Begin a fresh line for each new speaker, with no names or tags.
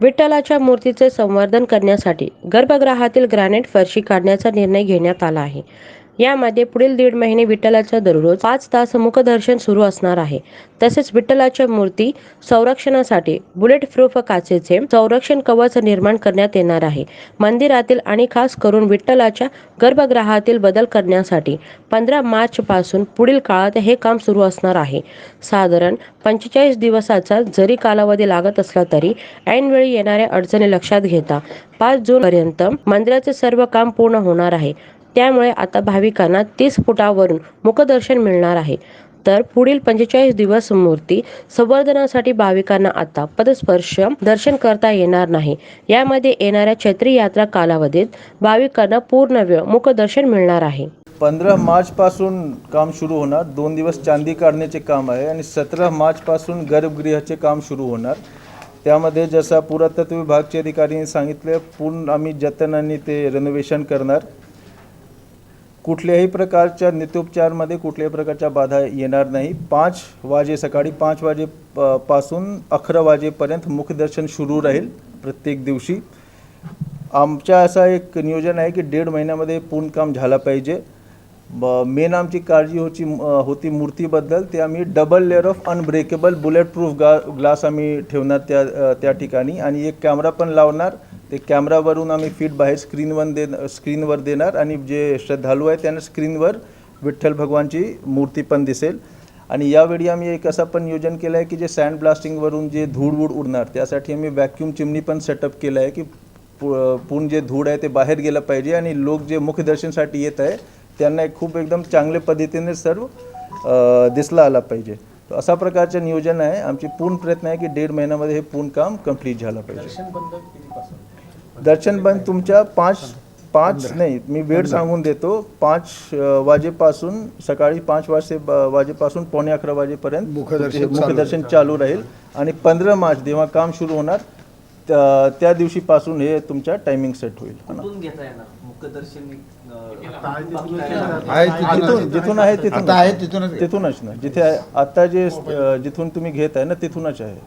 विठ्ठलाच्या मूर्तीचे संवर्धन करण्यासाठी गर्भगृहातील ग्रॅनाइट फरशी काढण्याचा निर्णय घेण्यात आला आहे. यामध्ये पुढील दीड महिने विठ्ठलाच्या दररोज पाच तास मुखदर्शन सुरू असणार आहे. तसेच विठ्ठलाच्या मूर्ती संरक्षणासाठी बुलेट प्रूफ काचेचे संरक्षण कवच निर्माण करण्यात येणार आहे. मंदिरातील आणि खास करून विठ्ठलाच्या गर्भगृहातील बदल करण्यासाठी पंधरा मार्च पासून पुढील काळात हे काम सुरू असणार आहे. साधारण पंचेचाळीस दिवसाचा जरी कालावधी लागत असला तरी ऐनवेळी येणाऱ्या अडचणी लक्षात घेता पाच जून पर्यंत मंदिराचे सर्व काम पूर्ण होणार आहे. त्यामुळे आता भाविकांना तीस फुटावरून मुखदर्शन मिळणार आहे. तर पुढील पंचेचाळीस दिवस मूर्ती संवर्धनासाठी भाविकांना आता पदस्पर्श दर्शन करता येणार नाही. यामध्ये येणाऱ्या चैत्री यात्रा कालावधीत भाविकांना पूर्ण वेळ मुखदर्शन मिळणार आहे.
पंधरा मार्चपासून काम सुरू होणार. दोन दिवस चांदी काढण्याचे काम आहे आणि सतरा मार्चपासून गर्भगृहाचे काम सुरू होणार. त्यामध्ये जसा पुरातत्व विभागचे अधिकाऱ्यांनी सांगितले पूर्ण आम्ही जतनाने ते रेनोव्हेशन करणार. कुठल्याही प्रकारच्या नित्योपचारमध्ये कुठल्याही प्रकारच्या बाधा येणार नाही. पाच वाजे सकाळी पाच वाजे पासून अकरा वाजेपर्यंत मुखदर्शन सुरू राहील प्रत्येक दिवशी. आमच्या असं एक नियोजन आहे की दीड महिन्यामध्ये पूर्ण काम झाला पाहिजे. मेन आमची काळजी होती होती मूर्तीबद्दल. ते आम्ही double layer of unbreakable bulletproof गा ग्लास आम्ही ठेवणार त्या त्या ठिकाणी. आणि एक कॅमेरा पण लावणार. ते कॅमेरावरून आम्ही फीट बाहेर स्क्रीनवर दे स्क्रीनवर देणार आणि जे श्रद्धालू आहे त्यांना स्क्रीनवर विठ्ठल भगवानची मूर्ती पण दिसेल. आणि यावेळी आम्ही एक असं पण नियोजन केलं आहे की जे सँड ब्लास्टिंगवरून जे धूळ वूड उडणार त्यासाठी आम्ही व्हॅक्यूम चिमणी पण सेटअप केलं आहे की पु- पूर्ण जे धूळ आहे ते बाहेर गेलं पाहिजे आणि लोक जे मुखदर्शनसाठी येत आहे त्यांना एक खूप एकदम चांगल्या पद्धतीने सर्व दिसला आला पाहिजे. तर अशा प्रकारचं नियोजन आहे. आमची पूर्ण प्रयत्न आहे की दीड महिन्यामध्ये हे पूर्ण काम कंप्लीट झालं पाहिजे. दर्शन बंद तुमच्या पाच पाच नाही मी वेळ सांगून देतो. पाच वाजेपासून सकाळी पाच वाजते वाजेपासून पावणे अकरा वाजेपर्यंत
मुखदर्शन
मुखदर्शन चालू राहील. आणि पंधरा मार्च जेव्हा काम सुरू होणार त्या दिवशीपासून हे तुमच्या टायमिंग सेट होईल. जिथून जिथून आहे तिथून
आता आहे तिथूनच.
तिथूनच ना जिथे आहे- आता जे जिथून तुम्ही घेत आहे ना तिथूनच आहे.